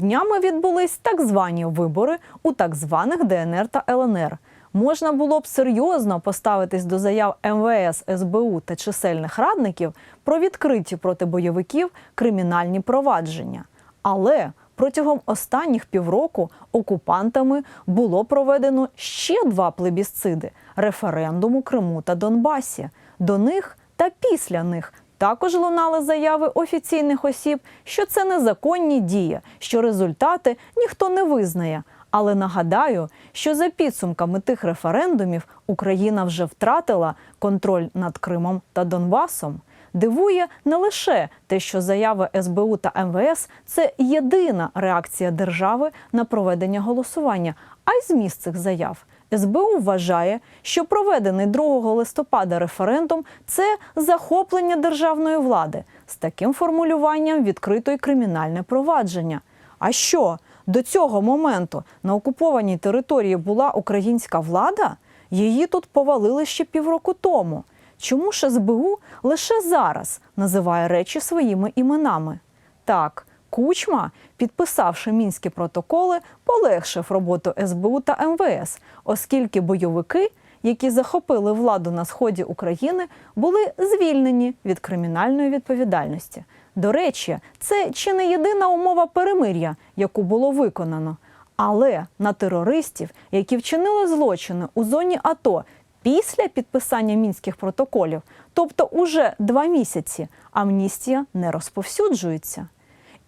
Днями відбулись так звані вибори у так званих ДНР та ЛНР. Можна було б серйозно поставитись до заяв МВС, СБУ та чисельних радників про відкриті проти бойовиків кримінальні провадження. Але протягом останніх півроку окупантами було проведено ще два плебісциди референдум у Криму та Донбасі. До них та після них також лунали заяви офіційних осіб, що це незаконні дії, що результати ніхто не визнає. Але нагадаю, що за підсумками тих референдумів Україна вже втратила контроль над Кримом та Донбасом. Дивує не лише те, що заяви СБУ та МВС це єдина реакція держави на проведення голосування, а й зміст цих заяв. СБУ вважає, що проведений 2 листопада референдум це захоплення державної влади. З таким формулюванням відкрито й кримінальне провадження. А що до цього моменту на окупованій території була українська влада? Її тут повалили ще півроку тому. Чому ж СБУ лише зараз називає речі своїми іменами? Так, Кучма, підписавши мінські протоколи, полегшив роботу СБУ та МВС, оскільки бойовики, які захопили владу на сході України, були звільнені від кримінальної відповідальності. До речі, це чи не єдина умова перемир'я, яку було виконано. Але на терористів, які вчинили злочини у зоні АТО після підписання мінських протоколів, тобто уже два місяці, амністія не розповсюджується.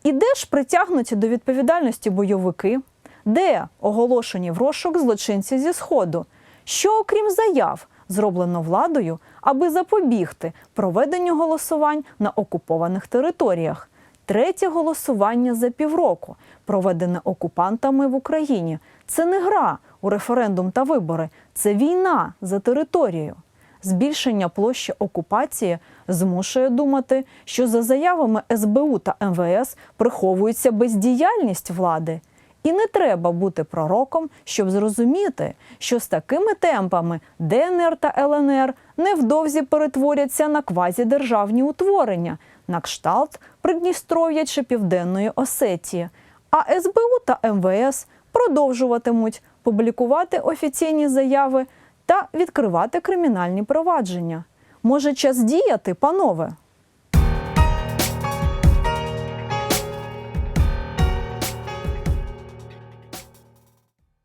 І де ж притягнуті до відповідальності бойовики? Де оголошені в розшук злочинці зі Сходу? Що, окрім заяв, зроблено владою, аби запобігти проведенню голосувань на окупованих територіях? Третє голосування за півроку, проведене окупантами в Україні. Це не гра у референдум та вибори, це війна за територію. Збільшення площі окупації змушує думати, що за заявами СБУ та МВС приховується бездіяльність влади. І не треба бути пророком, щоб зрозуміти, що з такими темпами ДНР та ЛНР невдовзі перетворяться на квазідержавні утворення, на кшталт Придністров'я чи Південної Осетії. А СБУ та МВС продовжуватимуть публікувати офіційні заяви та відкривати кримінальні провадження. Може, час діяти, панове?